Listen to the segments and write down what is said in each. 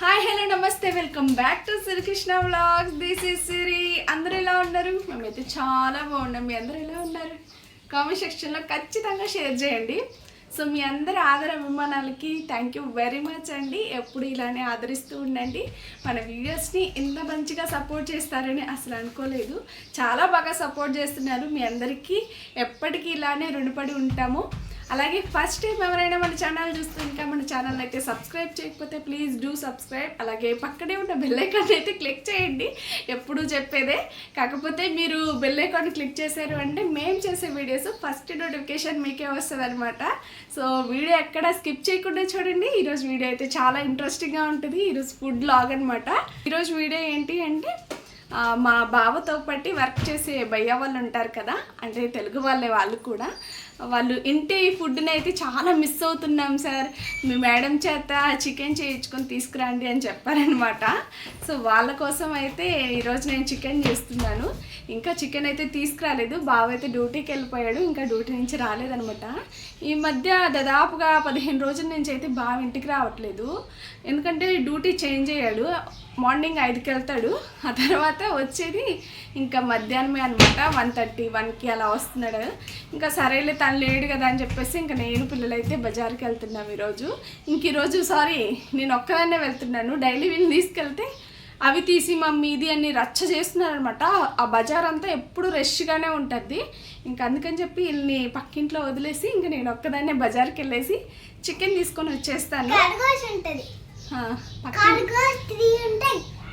Hi hello నమస్తే welcome back to Srikrishna vlogs this is Siri అందరూ ఎలా ఉన్నారు? మేమైతే చాలా బాగున్నాం. మీ అందరూ ఎలా ఉన్నారు? కామెంట్ సెక్షన్లో ఖచ్చితంగా షేర్ చేయండి. సో మీ అందరి ఆదర అభిమానాలకి థ్యాంక్ యూ వెరీ మచ్ అండి. ఎప్పుడు ఇలానే ఆదరిస్తూ ఉండండి. మన వీడియోస్ని ఇంత మంచిగా సపోర్ట్ చేస్తారని అసలు అనుకోలేదు. చాలా బాగా సపోర్ట్ చేస్తున్నారు. మీ అందరికీ ఎప్పటికీ ఇలానే రుణపడి ఉంటాము. అలాగే ఫస్ట్ టైం ఎవరైనా మన ఛానల్ చూస్తే ఇంకా మన ఛానల్ అయితే సబ్స్క్రైబ్ చేయకపోతే ప్లీజ్ డూ సబ్స్క్రైబ్ అలాగే పక్కనే ఉన్న బెల్ ఐకాన్ అయితే క్లిక్ చేయండి. ఎప్పుడూ చెప్పేదే. కాకపోతే మీరు బెల్ ఐకాన్ క్లిక్ చేశారు అంటే మేము చేసే వీడియోస్ ఫస్ట్ నోటిఫికేషన్ మీకే వస్తుంది అనమాట సో వీడియో ఎక్కడ స్కిప్ చేయకుండా చూడండి. ఈరోజు వీడియో అయితే చాలా ఇంట్రెస్టింగ్గా ఉంటుంది. ఈరోజు ఫుడ్ లాగ్ అనమాట ఈరోజు వీడియో ఏంటి అంటే మా బావతో పట్టి వర్క్ చేసే భయ్య వాళ్ళు ఉంటారు కదా అంటే తెలుగు వాళ్ళే వాళ్ళు కూడా వాళ్ళు ఇంటి ఫుడ్ని అయితే చాలా మిస్ అవుతున్నాం సార్. మీ మేడం చేత చికెన్ చేయించుకొని తీసుకురండి అని చెప్పారనమాట సో వాళ్ళ కోసం అయితే ఈరోజు నేను చికెన్ చేస్తున్నాను. ఇంకా చికెన్ అయితే తీసుకురాలేదు. బావ అయితే డ్యూటీకి వెళ్ళిపోయాడు ఇంకా డ్యూటీ నుంచి రాలేదనమాట ఈ మధ్య దాదాపుగా పదిహేను రోజుల నుంచి అయితే బావ ఇంటికి రావట్లేదు. ఎందుకంటే డ్యూటీ చేంజ్ అయ్యాడు. మార్నింగ్ ఐదుకి వెళ్తాడు ఆ తర్వాత వచ్చేది ఇంకా మధ్యాహ్నమే అనమాట వన్ థర్టీ వన్కి అలా వస్తున్నాడు. ఇంకా సరేలే తను లేడు కదా అని చెప్పేసి ఇంకా నేను పిల్లలైతే బజార్కి వెళ్తున్నాం ఈరోజు. ఇంక ఈరోజు సారీ నేను ఒక్కదాన్నే వెళ్తున్నాను. డైలీ వీళ్ళు తీసుకెళ్తే అవి తీసి మమ్మీ ఇది అని రచ్చ చేస్తున్నారనమాట ఆ బజార్ అంతా ఎప్పుడు రష్గానే ఉంటుంది ఇంకా అందుకని చెప్పి వీళ్ళని పక్కింట్లో వదిలేసి ఇంకా నేను ఒక్కదాన్నే బజార్కి వెళ్ళేసి చికెన్ తీసుకొని వచ్చేస్తాను.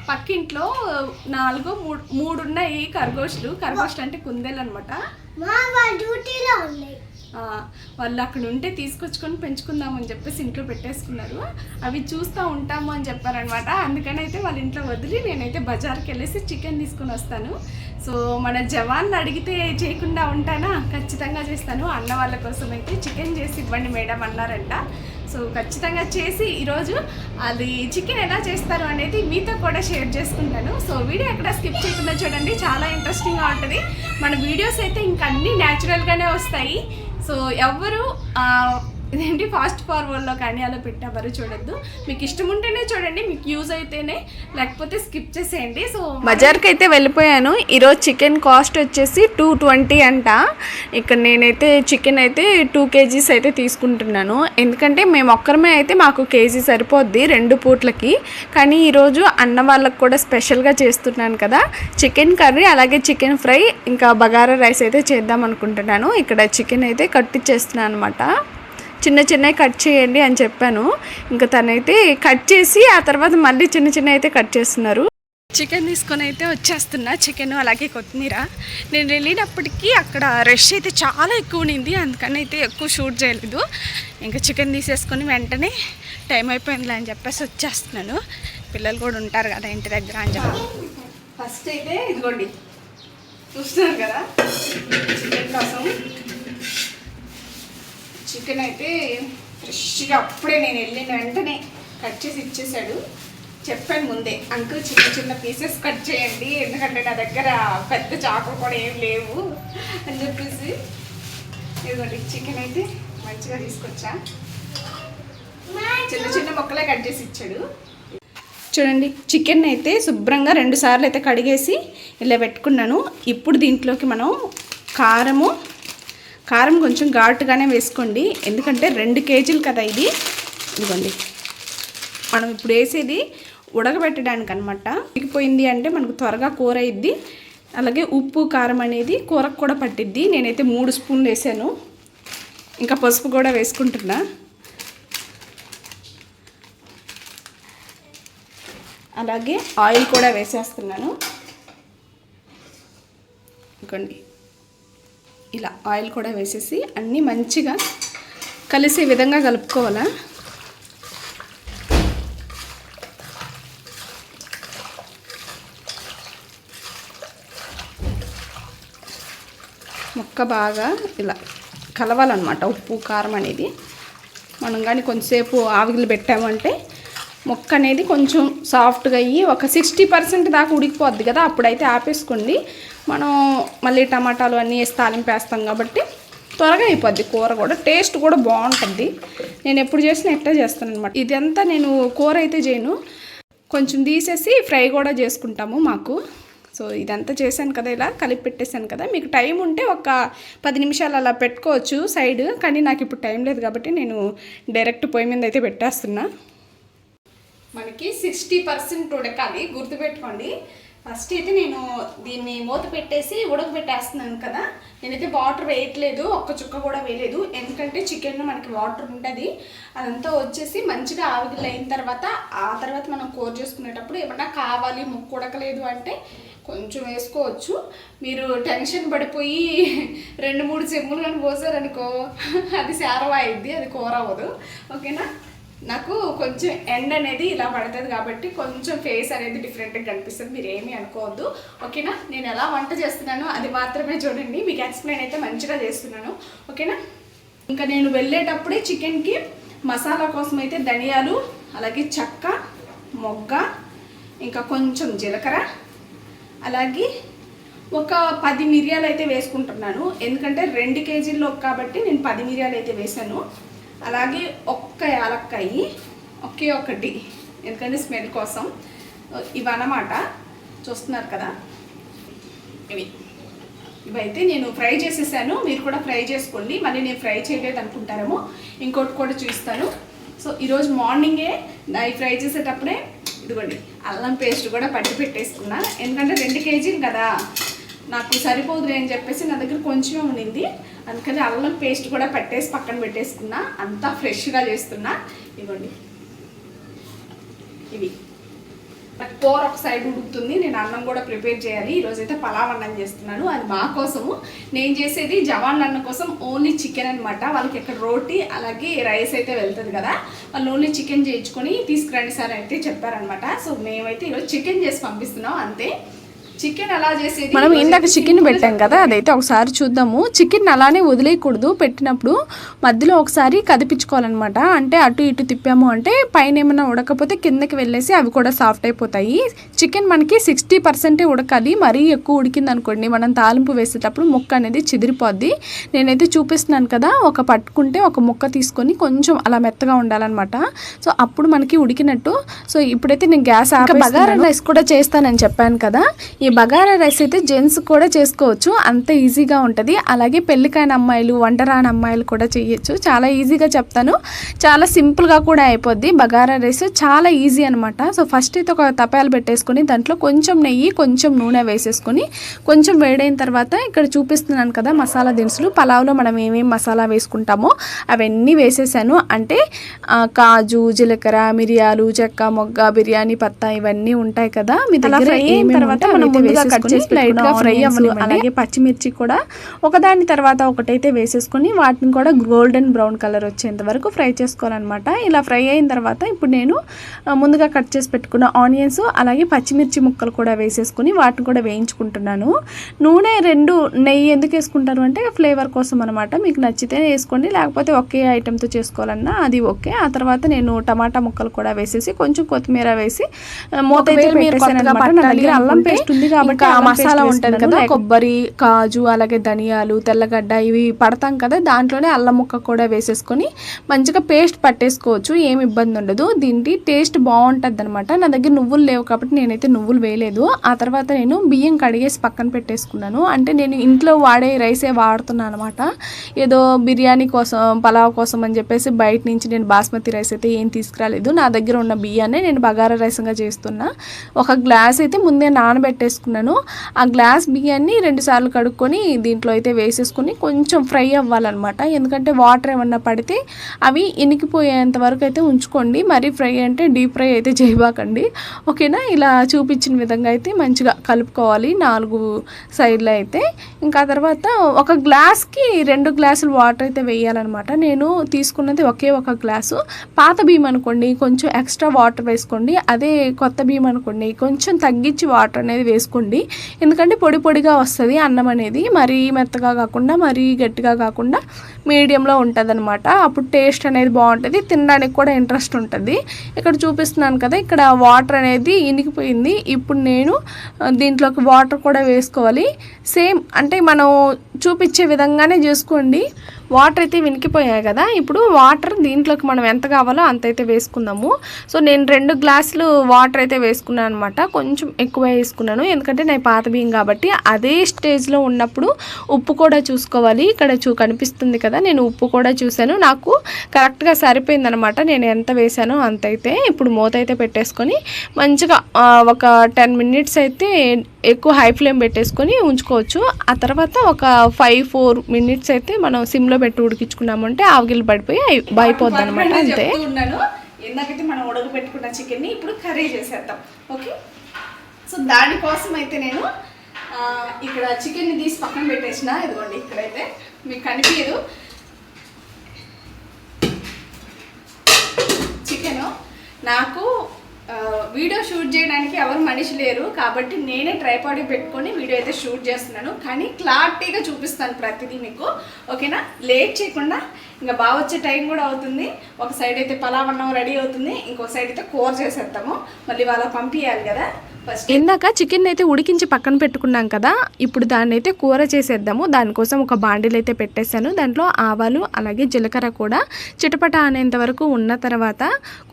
పక్కింట్లో నాలుగు మూడు మూడు ఉన్నాయి ఖర్గోష్లు ఖర్గోష్లు అంటే కుందేలు అనమాట వాళ్ళ అక్కడ ఉంటే తీసుకొచ్చుకొని పెంచుకుందామని చెప్పేసి ఇంట్లో పెట్టేసుకున్నారు. అవి చూస్తూ ఉంటాము అని చెప్పారనమాట అందుకని అయితే వాళ్ళ ఇంట్లో వదిలి నేనైతే బజార్కి వెళ్ళేసి చికెన్ తీసుకొని వస్తాను. సో మన జవాన్లు అడిగితే చేయకుండా ఉంటానా? ఖచ్చితంగా చేస్తాను. అన్న వాళ్ళ కోసం అయితే చికెన్ చేసి ఇవ్వండి మేడం అన్నారంట. సో ఖచ్చితంగా చేసి ఈరోజు అది చికెన్ ఎలా చేస్తారు అనేది మీతో కూడా షేర్ చేసుకుంటాను. సో వీడియో ఎక్కడ స్కిప్ చేయకుండా చూడండి. చాలా ఇంట్రెస్టింగ్గా ఉంటుంది. మన వీడియోస్ అయితే ఇంకా అన్నీ న్యాచురల్గానే వస్తాయి. సో ఎవ్వరు ఇదేంటి ఫాస్ట్ ఫార్వర్డ్లో కానీ అలా పెట్టేవారు చూడొద్దు. మీకు ఇష్టం ఉంటేనే చూడండి మీకు యూజ్ అయితేనే లేకపోతే స్కిప్ చేసేయండి. సో బజార్కి అయితే వెళ్ళిపోయాను. ఈరోజు చికెన్ కాస్ట్ వచ్చేసి టూ ట్వంటీ అంట. ఇక్కడ నేనైతే చికెన్ అయితే టూ కేజీస్ అయితే తీసుకుంటున్నాను. ఎందుకంటే మేము ఒక్కరమే అయితే మాకు కేజీ సరిపోద్ది రెండు పూట్లకి. కానీ ఈరోజు అన్న వాళ్ళకి కూడా స్పెషల్గా చేస్తున్నాను కదా. చికెన్ కర్రీ అలాగే చికెన్ ఫ్రై ఇంకా బగారా రైస్ అయితే చేద్దాం అనుకుంటున్నాను. ఇక్కడ చికెన్ అయితే కట్టిచ్చేస్తున్నాను అనమాట చిన్న చిన్నవి కట్ చేయండి అని చెప్పాను. ఇంకా తనైతే కట్ చేసి ఆ తర్వాత మళ్ళీ చిన్న చిన్న అయితే కట్ చేస్తున్నారు. చికెన్ తీసుకొని అయితే వచ్చేస్తున్నా. చికెన్ అలాగే కొత్తిమీర. నేను వెళ్ళినప్పటికీ అక్కడ రష్ అయితే చాలా ఎక్కువ ఉండింది. అందుకని అయితే ఎక్కువ షూట్ చేయలేదు. ఇంకా చికెన్ తీసేసుకొని వెంటనే టైం అయిపోయిందిలే అని చెప్పేసి వచ్చేస్తున్నాను. పిల్లలు కూడా ఉంటారు కదా ఇంటి దగ్గర అని చెప్పి. ఫస్ట్ అయితే ఇదిగోండి. చూస్తున్నారు కదా? చికెన్ కోసం. చికెన్ అయితే ఫ్రెష్గా అప్పుడే నేను వెళ్ళిన వెంటనే కట్ చేసి ఇచ్చేసాడు చెప్పాను ముందే అంకుల్ చిన్న చిన్న పీసెస్ కట్ చేయండి ఎందుకంటే నా దగ్గర పెద్ద చాకులు కూడా ఏం లేవు అని చెప్పేసి ఇదిగోండి చికెన్ అయితే మంచిగా తీసుకొచ్చా. చిన్న చిన్న మొక్కలే కట్ చేసి ఇచ్చాడు. చూడండి చికెన్ అయితే శుభ్రంగా రెండు సార్లు అయితే కడిగేసి ఇలా పెట్టుకున్నాను. ఇప్పుడు దీంట్లోకి మనం కారము కారం కొంచెం ఘాటుగానే వేసుకోండి. ఎందుకంటే రెండు కేజీలు కదా ఇది. ఇదిగోండి. మనం ఇప్పుడు వేసేది ఉడకబెట్టడానికి అనమాట ఉడికిపోయింది అంటే మనకు త్వరగా కూర అయిద్ది. అలాగే ఉప్పు కారం అనేది కూరకు కూడా పట్టిద్ది. నేనైతే మూడు స్పూన్లు వేసాను. ఇంకా పసుపు కూడా వేసుకుంటున్నా. అలాగే ఆయిల్ కూడా వేసేస్తున్నాను. ఇంకోండి ఇలా ఆయిల్ కూడా వేసేసి అన్నీ మంచిగా కలిసే విధంగా కలుపుకోవాలా. ముక్క బాగా ఇలా కలవాలన్నమాట. ఉప్పు కారం అనేది. మనం కానీ కొంచెంసేపు ఆవిగిలు పెట్టామంటే ముక్క అనేది కొంచెం సాఫ్ట్గా అయ్యి ఒక సిక్స్టీ పర్సెంట్ దాకా ఉడికిపోద్ది కదా అప్పుడైతే ఆపేసుకోండి. మనం మళ్ళీ టమాటాలు అన్నీ వేసి తాలింపు వేస్తాం కాబట్టి త్వరగా అయిపోద్ది కూర కూడా టేస్ట్ కూడా బాగుంటుంది. నేను ఎప్పుడు చేసినా ఎట్లా చేస్తాను అనమాట ఇదంతా నేను కూర అయితే చేయను. కొంచెం తీసేసి ఫ్రై కూడా చేసుకుంటాము మాకు. సో ఇదంతా చేశాను కదా ఇలా కలిపి పెట్టేశాను కదా. మీకు టైం ఉంటే ఒక పది నిమిషాలు అలా పెట్టుకోవచ్చు సైడ్ కానీ నాకు ఇప్పుడు టైం లేదు కాబట్టి నేను డైరెక్ట్ పొయ్యి మీద అయితే పెట్టేస్తున్నా. మనకి సిక్స్టీ పర్సెంట్ ఉడకాలి. గుర్తుపెట్టుకోండి. ఫస్ట్ అయితే నేను దీన్ని మూత పెట్టేసి ఉడకబెట్టేస్తున్నాను కదా. నేనైతే వాటర్ వేయట్లేదు. ఒక్క చుక్క కూడా వేయలేదు. ఎందుకంటే చికెన్లో మనకి వాటర్ ఉంటుంది అదంతా వచ్చేసి మంచిగా ఆవిగిల్ అయిన తర్వాత ఆ తర్వాత మనం కూర చేసుకునేటప్పుడు ఏమన్నా కావాలి ముక్కు ఉడకలేదు అంటే కొంచెం వేసుకోవచ్చు. మీరు టెన్షన్ పడిపోయి రెండు మూడు చెమ్ములు కానీ పోసారనుకో అది శారవ అయింది అది కూర అవ్వదు. ఓకేనా? నాకు కొంచెం ఎండ్ అనేది ఇలా పడుతుంది కాబట్టి కొంచెం ఫేస్ అనేది డిఫరెంట్గా కనిపిస్తుంది. మీరు ఏమీ అనుకోవద్దు. ఓకేనా? నేను ఎలా వంట చేస్తున్నానో అది మాత్రమే చూడండి. మీకు ఎక్స్ప్లెయిన్ అయితే మంచిగా చేస్తున్నాను. ఓకేనా? ఇంకా నేను వెళ్ళేటప్పుడే చికెన్కి మసాలా కోసం అయితే ధనియాలు అలాగే చెక్క మొగ్గ ఇంకా కొంచెం జీలకర్ర అలాగే ఒక పది మిరియాలు అయితే వేసుకుంటున్నాను. ఎందుకంటే రెండు కేజీల్లో కాబట్టి నేను పది మిరియాలు అయితే వేసాను. అలాగే ఒక్క యాలక్కాయి ఒకే ఒకటి ఎందుకంటే స్మెల్ కోసం. ఇవన్నమాట. చూస్తున్నారు కదా. ఇవి. ఇవైతే నేను ఫ్రై చేసేసాను. మీరు కూడా ఫ్రై చేసుకోండి. మళ్ళీ నేను ఫ్రై చేయలేదు అనుకుంటారేమో. ఇంకోటి కూడా చూస్తాను సో ఈరోజు మార్నింగే అవి ఫ్రై చేసేటప్పుడే ఇదిగోండి అల్లం పేస్ట్ కూడా పట్టి పెట్టేసుకున్నా. ఎందుకంటే రెండు కేజీలు కదా. నాకు సరిపోదులే అని చెప్పేసి నా దగ్గర కొంచెమే ఉండింది. అందుకని అల్లం పేస్ట్ కూడా పెట్టేసి పక్కన పెట్టేసుకున్నా. అంతా ఫ్రెష్గా చేస్తున్నా. ఇదిగోండి. ఇవి. నాకు కూర ఒక సైడ్ ఉడుకుతుంది. నేను అన్నం కూడా ప్రిపేర్ చేయాలి. ఈరోజు అయితే పలావ్ అన్నం చేస్తున్నాను. అది మా కోసము. నేను చేసేది జవాన్ అన్నం కోసం ఓన్లీ చికెన్ అనమాట వాళ్ళకి ఇక్కడ రోటీ అలాగే రైస్ అయితే వెళ్తుంది కదా. వాళ్ళు ఓన్లీ చికెన్ చేయించుకొని తీసుకురండి సార్ అయితే చెప్పారనమాట సో మేమైతే ఈరోజు చికెన్ చేసి పంపిస్తున్నాం. అంతే. చికెన్ అలా చేసేది మనం ఇందాక చికెన్ పెట్టాం కదా అదైతే ఒకసారి చూద్దాము. చికెన్ అలానే వదిలేయకూడదు. పెట్టినప్పుడు మధ్యలో ఒకసారి కదిపించుకోవాలన్నమాట. అంటే అటు ఇటు తిప్పాము అంటే పైన ఏమైనా ఉడకపోతే కిందకి వెళ్ళేసి అవి కూడా సాఫ్ట్ అయిపోతాయి. చికెన్ మనకి సిక్స్టీ పర్సెంటే ఉడకాలి. మరీ ఎక్కువ ఉడికింది అనుకోండి మనం తాలింపు వేసేటప్పుడు ముక్క అనేది చెదిరిపోద్ది. నేనైతే చూపిస్తున్నాను కదా ఒక పట్టుకుంటే ఒక ముక్క తీసుకొని కొంచెం అలా మెత్తగా ఉండాలన్నమాట. సో అప్పుడు మనకి ఉడికినట్టు. సో ఇప్పుడైతే నేను గ్యాస్ బగారా రైస్ కూడా చేస్తానని చెప్పాను కదా ఈ బగారా రైస్ అయితే జెంట్స్ కూడా చేసుకోవచ్చు. అంత ఈజీగా ఉంటుంది. అలాగే పెళ్ళికాయన అమ్మాయిలు వంటరాని అమ్మాయిలు కూడా చేయొచ్చు. చాలా ఈజీగా చెప్తాను. చాలా సింపుల్గా కూడా అయిపోద్ది. బగారా రైస్ చాలా ఈజీ అనమాట సో ఫస్ట్ అయితే ఒక తపాలు పెట్టేసుకొని దాంట్లో కొంచెం నెయ్యి కొంచెం నూనె వేసేసుకొని కొంచెం వేడైన తర్వాత ఇక్కడ చూపిస్తున్నాను కదా మసాలా దినుసులు. పలావ్లో మనం ఏమేమి మసాలా వేసుకుంటామో అవన్నీ వేసేసాను. అంటే కాజు జీలకర్ర మిరియాలు చెక్క మొగ్గ బిర్యానీ పత్తా ఇవన్నీ ఉంటాయి కదా. మీ దగ్గర తర్వాత మనం ముందుగా కట్ చేసి లైట్గా పెట్టుకున్న ఫ్రై అవ్వనివ్వండి. అలాగే పచ్చిమిర్చి కూడా ఒకదాని తర్వాత ఒకటైతే వేసేసుకొని వాటిని కూడా గోల్డెన్ బ్రౌన్ కలర్ వచ్చేంత వరకు ఫ్రై చేసుకోవాలన్నమాట. ఇలా ఫ్రై అయిన తర్వాత ఇప్పుడు నేను ముందుగా కట్ చేసి పెట్టుకున్న ఆనియన్స్ అలాగే పచ్చిమిర్చి ముక్కలు కూడా వేసేసుకొని వాటిని కూడా వేయించుకుంటున్నాను. నూనె రెండు నెయ్యి ఎందుకు వేసుకుంటారు అంటే ఫ్లేవర్ కోసం అనమాట మీకు నచ్చితే వేసుకోండి లేకపోతే ఒకే ఐటెంతో చేసుకోవాలన్నా అది ఓకే. ఆ తర్వాత నేను టమాటా ముక్కలు కూడా వేసేసి కొంచెం కొత్తిమీర వేసి మూత అయితే పెట్టేసాను అల్లం పేస్ట్ ఉంది కాబట్టి మసాలా ఉంటది. కదా, కొబ్బరి కాజు అలాగే ధనియాలు తెల్లగడ్డ ఇవి పడతాం కదా దాంట్లోనే అల్లం ముక్క కూడా వేసేసుకొని మంచిగా పేస్ట్ పట్టేసుకోవచ్చు ఏమి ఇబ్బంది ఉండదు. దీనికి టేస్ట్ బాగుంటుంది అనమాట నా దగ్గర నువ్వులు లేవు కాబట్టి నేనైతే నువ్వులు వేయలేదు. ఆ తర్వాత నేను బియ్యం కడిగేసి పక్కన పెట్టేసుకున్నాను. అంటే నేను ఇంట్లో వాడే రైసే వాడుతున్నాను అనమాట ఏదో బిర్యానీ కోసం పలావ్ కోసం అని చెప్పేసి బయట నుంచి నేను బాస్మతి రైస్ అయితే ఏం తీసుకురాలేదు. నా దగ్గర ఉన్న బియ్యాన్ని నేను బగారా రైస్గా చేస్తున్నా. ఒక గ్లాస్ అయితే ముందే నానబెట్టేసుకున్నాను ఆ గ్లాస్ బియ్యాన్ని రెండుసార్లు కడుక్కొని దీంట్లో అయితే వేసేసుకొని కొంచెం ఫ్రై అవ్వాలన్నమాట. ఎందుకంటే వాటర్ ఏమన్నా పడితే అవి ఇనికిపోయేంత వరకు అయితే ఉంచుకోండి. మరీ ఫ్రై అంటే డీప్ ఫ్రై అయితే చేయబాకండి. ఓకేనా? ఇలా చూపించిన విధంగా అయితే మంచిగా కలుపుకోవాలి నాలుగు సైడ్లో అయితే. ఇంకా తర్వాత ఒక గ్లాస్కి రెండు గ్లాసులు వాటర్ అయితే వేయాలన్నమాట. నేను తీసుకున్నది ఒకే ఒక గ్లాసు. పాత బియ్యం అనుకోండి కొంచెం ఎక్స్ట్రా వాటర్ వేసుకోండి. అదే కొత్త బియ్యం అనుకోండి కొంచెం తగ్గించి వాటర్ అనేది వేసుకోండి. ఎందుకంటే పొడి పొడిగా వస్తుంది అన్నం అనేది. మరీ మెత్తగా కాకుండా మరీ గట్టిగా కాకుండా మీడియంలో ఉంటుంది అనమాట అప్పుడు టేస్ట్ అనేది బాగుంటుంది. తినడానికి కూడా ఇంట్రెస్ట్ ఉంటుంది. ఇక్కడ చూపిస్తున్నాను కదా ఇక్కడ వాటర్ అనేది ఇనికిపోయింది. ఇప్పుడు నేను దీంట్లోకి వాటర్ కూడా వేసుకోవాలి. సేమ్ అంటే మనం చూపించే విధంగానే చేసుకోండి. వాటర్ అయితే వినికిపోయాయి కదా. ఇప్పుడు వాటర్ దీంట్లోకి మనం ఎంత కావాలో అంత అయితే వేసుకుందాము. సో నేను రెండు గ్లాసులు వాటర్ అయితే వేసుకున్నాను అనమాట కొంచెం ఎక్కువ వేసుకున్నాను. ఎందుకంటే నేను పాత బియ్యం కాబట్టి అదే స్టేజ్లో ఉన్నప్పుడు ఉప్పు కూడా చూసుకోవాలి. ఇక్కడ చూ కనిపిస్తుంది కదా నేను ఉప్పు కూడా చూశాను. నాకు కరెక్ట్గా సరిపోయిందనమాట నేను ఎంత వేసానో అంత అయితే ఇప్పుడు మూత అయితే పెట్టేసుకొని మంచిగా ఒక టెన్ మినిట్స్ అయితే ఎక్కువ హై ఫ్లేమ్ పెట్టేసుకొని ఉంచుకోవచ్చు. ఆ తర్వాత ఒక ఫైవ్ ఫోర్ మినిట్స్ అయితే మనం సిమ్లో పెట్టి ఉడికించుకున్నామంటే ఆవిగిలు పడిపోయి అయి- అయిపోద్ది అనమాట అంతే. ఇందాకైతే మనం ఉడకబెట్టుకున్న చికెన్ని ఇప్పుడు కర్రీ చేసేద్దాం ఓకే? సో దానికోసం అయితే నేను ఇక్కడ చికెన్ని తీసి పక్కన పెట్టేసిన ఇదిగోండి ఇక్కడైతే మీకు కనిపించదు చికెను నాకు వీడియో షూట్ చేయడానికి ఎవరు మనిషి లేరు కాబట్టి నేనే ట్రైపాడి పెట్టుకొని వీడియో అయితే షూట్ చేస్తున్నాను. కానీ క్లారిటీగా చూపిస్తాను ప్రతిదీ మీకు. ఓకేనా? లేట్ చేయకుండా ఇంకా బాగా వచ్చే టైం కూడా అవుతుంది. ఒక సైడ్ అయితే పలావ్ అన్నం రెడీ అవుతుంది. ఇంకో సైడ్ అయితే కూర చేసేద్దాము. మళ్ళీ వాళ్ళ పంపించాలి కదా. ఇందాక చికెన్ అయితే ఉడికించి పక్కన పెట్టుకున్నాం కదా ఇప్పుడు దాన్ని అయితే కూర చేసేద్దాము. దానికోసం ఒక బాండిల్ అయితే పెట్టేశాను. దాంట్లో ఆవాలు అలాగే జీలకర్ర కూడా చిటపట అనేంత వరకు ఉన్న తర్వాత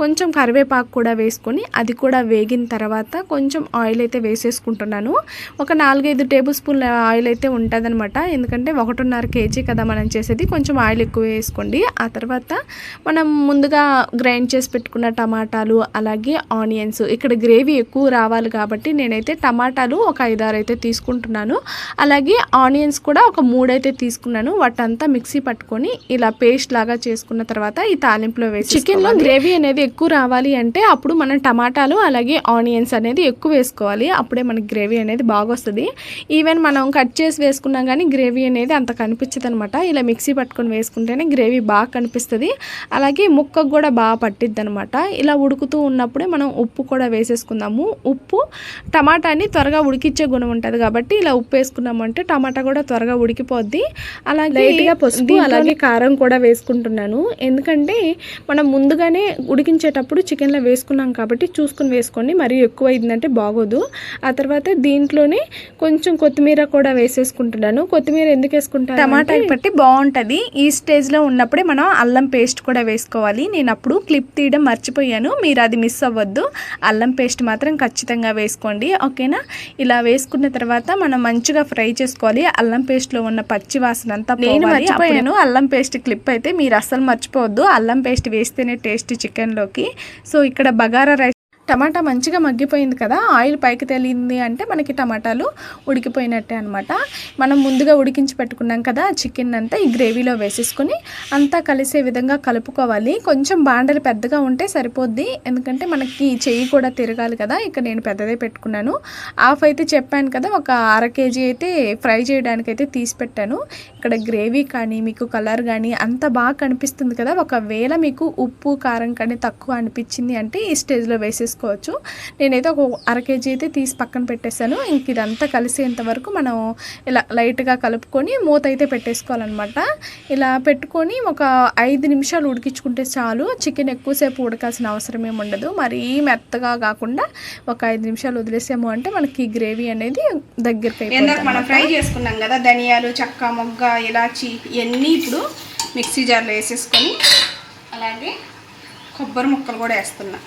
కొంచెం కరివేపాకు కూడా వేసుకొని అది కూడా వేగిన తర్వాత కొంచెం ఆయిల్ అయితే వేసేసుకుంటున్నాను. ఒక నాలుగైదు టేబుల్ స్పూన్ ఆయిల్ అయితే ఉంటుందన్నమాట. ఎందుకంటే ఒకటిన్నర కేజీ కదా మనం చేసేది. కొంచెం ఆయిల్ ఎక్కువ వేసుకోండి. ఆ తర్వాత మనం ముందుగా గ్రైండ్ చేసి పెట్టుకున్న టమాటాలు అలాగే ఆనియన్స్ ఇక్కడ గ్రేవీ ఎక్కువ రావాలి కాబట్టి కాబట్టి నేనైతే టమాటాలు ఒక ఐదారు అయితే తీసుకుంటున్నాను. అలాగే ఆనియన్స్ కూడా ఒక మూడైతే తీసుకున్నాను. వాటంతా మిక్సీ పట్టుకొని ఇలా పేస్ట్ లాగా చేసుకున్న తర్వాత ఈ తాలింపులో వేసి చికెన్లో గ్రేవీ అనేది ఎక్కువ రావాలి అంటే అప్పుడు మనం టమాటాలు అలాగే ఆనియన్స్ అనేది ఎక్కువ వేసుకోవాలి. అప్పుడే మనకి గ్రేవీ అనేది బాగా వస్తుంది ఈవెన్ మనం కట్ చేసి వేసుకున్నా కానీ గ్రేవీ అనేది అంత కనిపించదు అనమాట ఇలా మిక్సీ పట్టుకొని వేసుకుంటేనే గ్రేవీ బాగా కనిపిస్తుంది. అలాగే ముక్కకు కూడా బాగా పట్టిద్ది అనమాట ఇలా ఉడుకుతూ ఉన్నప్పుడే మనం ఉప్పు కూడా వేసేసుకుందాము. ఉప్పు టమాటాని త్వరగా ఉడికిచ్చే గుణం ఉంటుంది కాబట్టి ఇలా ఉప్పు వేసుకున్నామంటే టమాటా కూడా త్వరగా ఉడికిపోద్ది. అలాగే లైట్గా పసుపు అలాగే కారం కూడా వేసుకుంటున్నాను. ఎందుకంటే మనం ముందుగానే ఉడికించేటప్పుడు చికెన్లో వేసుకున్నాం కాబట్టి చూసుకుని వేసుకోండి. మరీ ఎక్కువ అయిందంటే బాగోదు. ఆ తర్వాత దీంట్లోనే కొంచెం కొత్తిమీర కూడా వేసేసుకుంటున్నాను. కొత్తిమీర ఎందుకు వేసుకుంటాను టమాటా బట్టి బాగుంటుంది. ఈ స్టేజ్లో ఉన్నప్పుడే మనం అల్లం పేస్ట్ కూడా వేసుకోవాలి. నేను అప్పుడు క్లిప్ తీయడం మర్చిపోయాను. మీరు అది మిస్ అవ్వద్దు. అల్లం పేస్ట్ మాత్రం ఖచ్చితంగా వేసుకోండి ఓకేనా? ఇలా వేసుకున్న తర్వాత మనం మంచిగా ఫ్రై చేసుకోవాలి. అల్లం పేస్ట్లో ఉన్న పచ్చి వాసన అంతా నేను మర్చిపోయాను అల్లం పేస్ట్ క్లిప్ అయితే మీరు అస్సలు మర్చిపోవద్దు. అల్లం పేస్ట్ వేస్తేనే టేస్ట్ చికెన్లోకి. సో ఇక్కడ బగారా రైస్ టమాటా మంచిగా మగ్గిపోయింది కదా ఆయిల్ పైకి తేలింది అంటే మనకి టమాటాలు ఉడికిపోయినట్టే అనమాట మనం ముందుగా ఉడికించి పెట్టుకున్నాం కదా చికెన్ అంతా ఈ గ్రేవీలో వేసేసుకొని అంతా కలిసే విధంగా కలుపుకోవాలి. కొంచెం బాండలు పెద్దగా ఉంటే సరిపోద్ది ఎందుకంటే మనకి చెయ్యి కూడా తిరగాలి కదా ఇక్కడ నేను పెద్దదే పెట్టుకున్నాను. హాఫ్ అయితే చెప్పాను కదా ఒక అర కేజీ అయితే ఫ్రై చేయడానికి అయితే తీసి పెట్టాను. ఇక్కడ గ్రేవీ కానీ మీకు కలర్ కానీ అంత బాగా కనిపిస్తుంది కదా ఒకవేళ మీకు ఉప్పు కారం కానీ తక్కువ అనిపించింది అంటే ఈ స్టేజ్లో వేసేసుకోవచ్చు నేనైతే ఒక అర కేజీ అయితే తీసి పక్కన పెట్టేశాను. ఇంక ఇదంతా కలిసేంత వరకు మనం ఇలా లైట్గా కలుపుకొని మూత అయితే పెట్టేసుకోవాలన్నమాట. ఇలా పెట్టుకొని ఒక ఐదు నిమిషాలు ఉడికించుకుంటే చాలు. చికెన్ ఎక్కువసేపు ఉడకాల్సిన అవసరం ఏమి ఉండదు. మరీ మెత్తగా కాకుండా ఒక ఐదు నిమిషాలు వదిలేసాము అంటే మనకి గ్రేవీ అనేది దగ్గరికి ఇందాక మనం ఫ్రై చేసుకున్నాం కదా ధనియాలు చెక్క మొగ్గ ఇలాచి ఇవన్నీ ఇప్పుడు మిక్సీ జార్లో వేసేసుకొని అలాగే కొబ్బరి ముక్కలు కూడా వేస్తున్నా.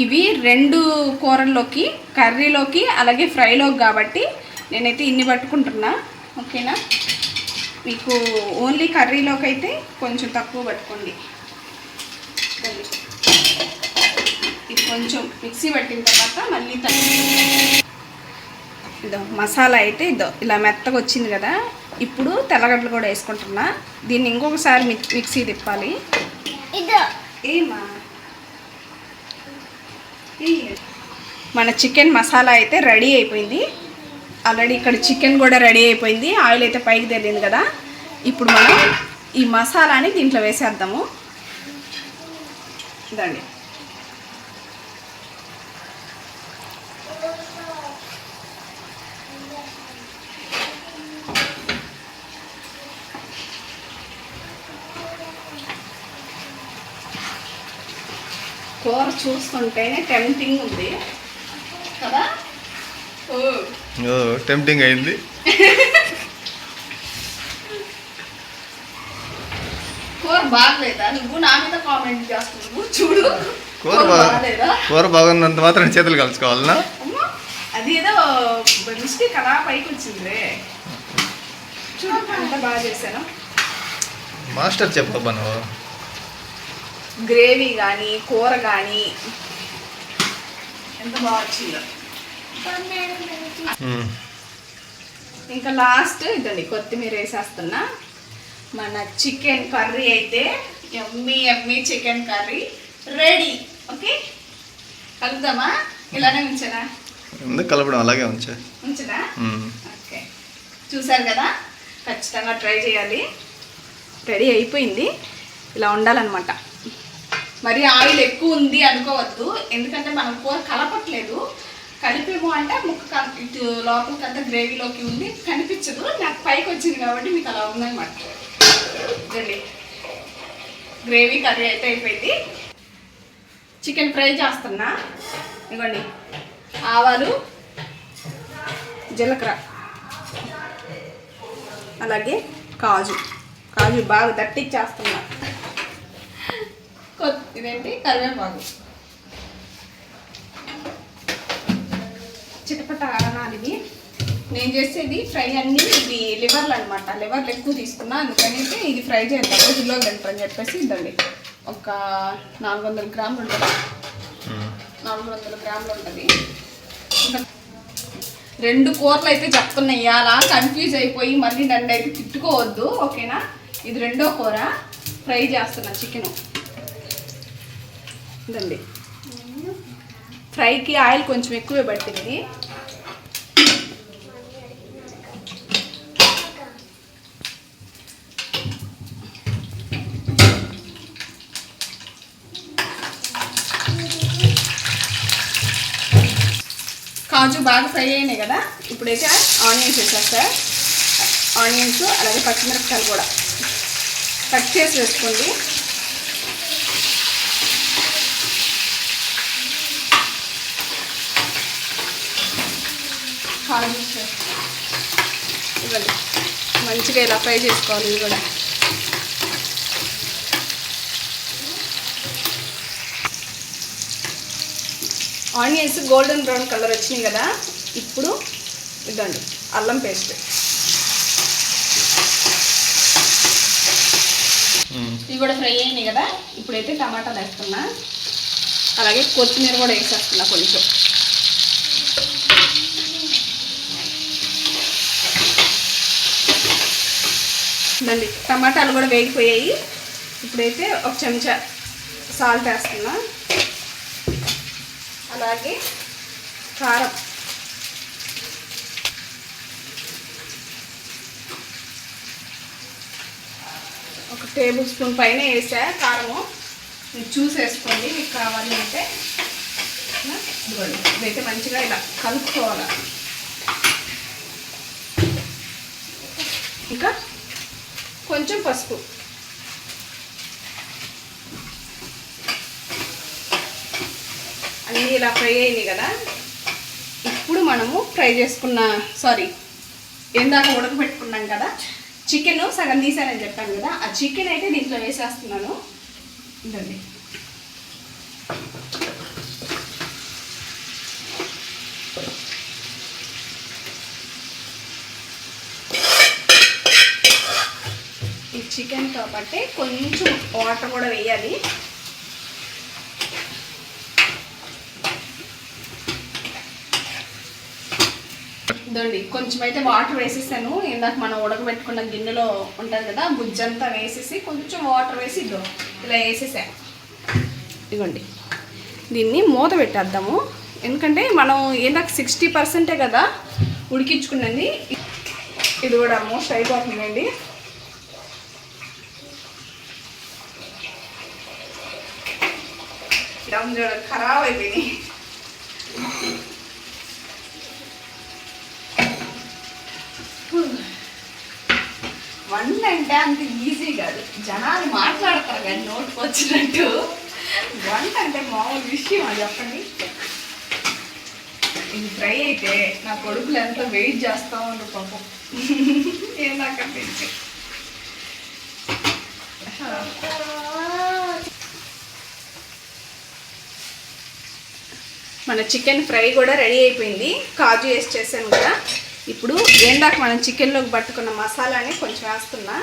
ఇవి రెండు కూరల్లోకి కర్రీలోకి అలాగే ఫ్రైలోకి కాబట్టి నేనైతే ఇన్ని పట్టుకుంటున్నా. ఓకేనా? మీకు ఓన్లీ కర్రీలోకి అయితే కొంచెం తక్కువ పట్టుకోండి. ఇది కొంచెం మిక్సీ పట్టిన తర్వాత మళ్ళీ ఇదో మసాలా అయితే ఇదో ఇలా మెత్తగా వచ్చింది కదా ఇప్పుడు తెల్లగడ్డలు కూడా వేసుకుంటున్నా. దీన్ని ఇంకొకసారి మిక్ మిక్సీ తిప్పాలి. ఇదో. ఏమా? మన చికెన్ మసాలా అయితే రెడీ అయిపోయింది. ఆల్రెడీ ఇక్కడ చికెన్ కూడా రెడీ అయిపోయింది. ఆయిల్ అయితే పైకి తెలియదు కదా. ఇప్పుడు మనం ఈ మసాలాని దీంట్లో వేసేద్దాము. ఇదండి. కూర చూస్తుంటేనే టెంప్టింగ్ ఉంది. కదా? ఓ. టెంప్టింగ్ అయింది. కూర బాగలేదా? నువ్వు నా మీద కామెంట్ చేస్తున్నావు. చూడు. కూర కూర బాగా బాగలేదా? కూర బాగున్నంత మాత్రం చేతులు కలుసుకోవాలనా? అది ఏదో మిస్టేక్ అలా పైకి వచ్చింది చూడు అంత బాగా చేశాను. మాస్టర్ చెప్పబ్బా నువ్వు. గ్రేవీ కానీ కూర కానీ ఎంత బాగా వచ్చిందో. ఇంకా లాస్ట్ ఇదండి కొత్తిమీర వేసేస్తున్నా. మన చికెన్ కర్రీ అయితే ఎమ్మి ఎమ్మి చికెన్ కర్రీ రెడీ ఓకే? కలుద్దామా? ఇలానే ఉంచనా? కలపడం అలాగే ఉంచే. ఉంచనా. ఓకే. చూసారు కదా? ఖచ్చితంగా ట్రై చేయాలి. రెడీ అయిపోయింది. ఇలా ఉండాలన్నమాట. మరి ఆయిల్ ఎక్కువ ఉంది అనుకోవద్దు. ఎందుకంటే మనం కూర కలపట్లేదు. కలిపేమో అంటే ముక్క ఇటు లోపలికంతా గ్రేవీలోకి ఉంది. కనిపించదు. నాకు పైకి వచ్చింది కాబట్టి మీకు అలా ఉందన్నమాట. ఇదండి. గ్రేవీ కర్రీ అయితే అయిపోయింది. చికెన్ ఫ్రై చేస్తున్నా. ఇవ్వండి ఆవాలు జీలకర్ర అలాగే కాజు. కాజు బాగా దట్టిచ్చేస్తున్నా. ఇదేంటి? కరివేపాకు. చిటపట అనాలి ఇది నేను చేసేది ఫ్రై అన్నీ ఇది లివర్లు అనమాట లివర్లు ఎక్కువ తీసుకున్నా. అందుకని ఇది ఫ్రై చేద్దాం. రోజుల్లో అని చెప్పేసి ఇద్దండి. ఒక నాలుగు వందల గ్రాములు ఉంటుంది. నాలుగు వందల గ్రాములు ఉంటుంది. రెండు కూరలు అయితే చెప్తున్నాయి అలా కన్ఫ్యూజ్ అయిపోయి మళ్ళీ నన్ను అయితే తిట్టుకోవద్దు. ఓకేనా? ఇది రెండో కూర. ఫ్రై చేస్తున్నా చికెన్. ఇదండి. ఫ్రైకి ఆయిల్ కొంచెం ఎక్కువే పట్టింది కాజు బాగా ఫ్రై అయినాయి కదా? ఇప్పుడైతే ఆనియన్స్ వేసేస్తా. ఆనియన్స్ అలాగే పచ్చిమిరపకాయలు కూడా. కట్ చేసి వేసుకోండి. వేసేస్తా. ఇవ్వండి మంచిగా ఇలా ఫ్రై చేసుకోవాలి ఇవి కూడా ఆనియన్స్ గోల్డెన్ బ్రౌన్ కలర్ వచ్చినాయి కదా ఇప్పుడు ఇదండి అల్లం పేస్ట్. ఇవి కూడా ఫ్రై అయినాయి కదా ఇప్పుడైతే టమాటాలు వేస్తున్నా అలాగే కొత్తిమీర కూడా వేసేస్తున్నా కొంచెం ఇదండి టమాటాలు కూడా వేగిపోయాయి. ఇప్పుడైతే ఒక చెంచా సాల్ట్ వేస్తున్నా. అలాగే కారం. ఒక టేబుల్ స్పూన్ పైన వేసా కారము. మీరు చూసేసుకోండి మీకు కావాలి అంటే. ఇదైతే మంచిగా ఇలా కలుపుకోవాలి. ఇంకా కొంచెం పసుపు. అన్నీ ఇలా ఫ్రై అయినాయి కదా. ఇప్పుడు మనము ఫ్రై చేసుకున్న సారీ ఇందాక ఉడకబెట్టుకున్నాం కదా. చికెన్ సగం తీసానని చెప్పాను కదా. ఆ చికెన్ అయితే దీంట్లో వేసేస్తున్నాను. ఇదండి చికెన్ కాబట్టి కొంచెం వాటర్ కూడా వేయాలి. ఇదండి కొంచెం అయితే వాటర్ వేసేసాను. ఇందాక మనం ఉడకబెట్టుకున్న గిన్నెలో ఉంటుంది కదా గుజ్జంతా వేసేసి కొంచెం వాటర్ వేసి ఇదో ఇలా వేసేసా. ఇదిగోండి దీన్ని మూత పెట్టేద్దాము. ఎందుకంటే మనం ఇందాక సిక్స్టీ పర్సెంటే కదా ఉడికించుకున్నది. ఇది కూడా ఆల్మోస్ట్ అయిపోతుందండి. దమ్ చూడ ఖరాబ్ అయిపోయింది వంట అంటే అంత ఈజీ కాదు జనాలు మాట్లాడతారు కానీ నోట్కి వచ్చినట్టు వంట అంటే మామూలు విషయం అది చెప్పండి ఇది ఫ్రై అయితే నా కొడుకులు ఎంత వెయిట్ చేస్తా ఉండరు పాపం ఏం నాకు అనిపించి మన చికెన్ ఫ్రై కూడా రెడీ అయిపోయింది. కాజు వేసి చేసాను కదా. ఇప్పుడు ఏందాక మనం చికెన్లోకి పట్టుకున్న మసాలాని కొంచెం వేస్తున్నా.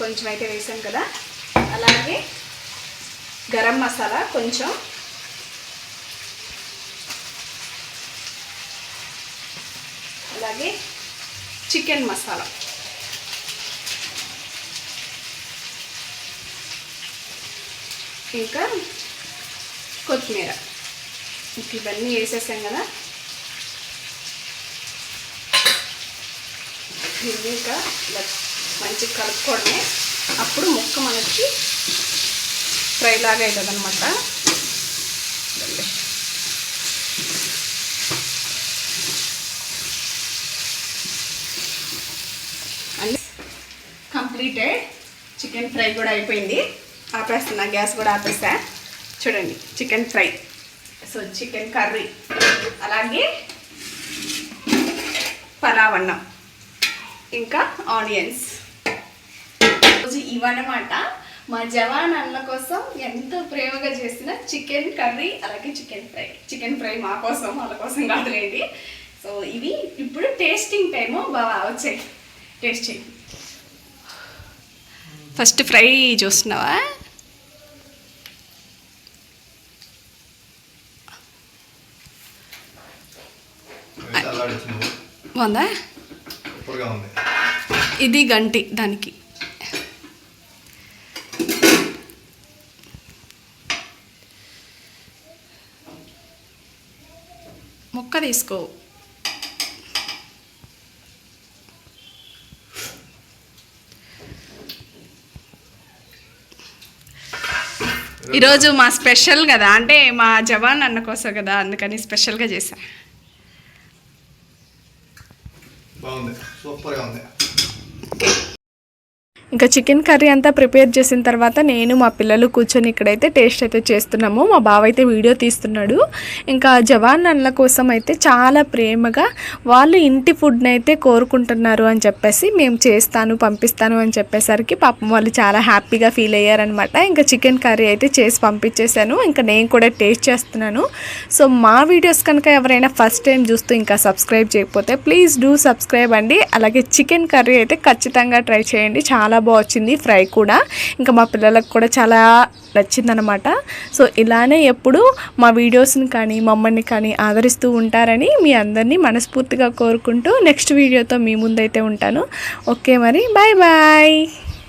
కొంచెం అయితే వేసాం కదా. అలాగే గరం మసాలా కొంచెం. అలాగే చికెన్ మసాలా. ఇంకా కొత్తిమీర. ఇవన్నీ వేసేసాం కదా. ఇవి ఇంకా మంచిగా కలుపుకోవడమే. అప్పుడు ముక్క మనకి ఫ్రై లాగా అవుతుంది అనమాట అన్ని కంప్లీటెడ్ చికెన్ ఫ్రై కూడా అయిపోయింది. ఆపేస్తున్నా గ్యాస్ కూడా ఆపేస్తా చూడండి chicken fry. So chicken curry. అలాగే పలావ్ అన్నం ఇంకా ఆనియన్స్. రోజు ఇవన్నమాట మా జవాన్ అన్న కోసం ఎంతో ప్రేమగా చేసిన చికెన్ కర్రీ అలాగే చికెన్ ఫ్రై. చికెన్ ఫ్రై మా కోసం వాళ్ళ కోసం కాదులేండి సో ఇవి ఇప్పుడు టేస్టింగ్ టైము. బాగా వచ్చాయి. టేస్ట్ చేయి. ఫస్ట్ ఫ్రై చూస్తున్నావా? బాగుందా? ఉంది ఇది గంటి దానికి. ముక్క తీసుకో. ఈరోజు మా స్పెషల్ కదా అంటే మా జవాన్ అన్న కోసం కదా అందుకని స్పెషల్గా చేశా బాగుంది సూపర్గా ఉంది ఇంకా చికెన్ కర్రీ అంతా ప్రిపేర్ చేసిన తర్వాత నేను మా పిల్లలు కూర్చొని ఇక్కడైతే టేస్ట్ అయితే చేస్తున్నాము. మా బావ అయితే వీడియో తీస్తున్నాడు. ఇంకా జవాన్ అన్నల కోసం అయితే చాలా ప్రేమగా వాళ్ళు ఇంటి ఫుడ్ని అయితే కోరుకుంటున్నారు అని చెప్పేసి మేము చేస్తాను పంపిస్తాను అని చెప్పేసరికి పాపం వాళ్ళు చాలా హ్యాపీగా ఫీల్ అయ్యారనమాట ఇంకా చికెన్ కర్రీ అయితే చేసి పంపించేశాను. ఇంకా నేను కూడా టేస్ట్ చేస్తున్నాను. సో మా వీడియోస్ కనుక ఎవరైనా ఫస్ట్ టైం చూస్తూ ఇంకా సబ్స్క్రైబ్ చేయకపోతే ప్లీజ్ డూ సబ్స్క్రైబ్ అండి. అలాగే చికెన్ కర్రీ అయితే ఖచ్చితంగా ట్రై చేయండి. చాలా బాగా వచ్చింది ఫ్రై కూడా. ఇంకా మా పిల్లలకు కూడా చాలా నచ్చిందనమాట సో ఇలానే ఎప్పుడు మా వీడియోస్ని కానీ మమ్మల్ని కానీ ఆదరిస్తూ ఉంటారని మీ అందరినీ మనస్ఫూర్తిగా కోరుకుంటూ నెక్స్ట్ వీడియోతో మీ ముందైతే ఉంటాను. ఓకే మరి. Bye bye.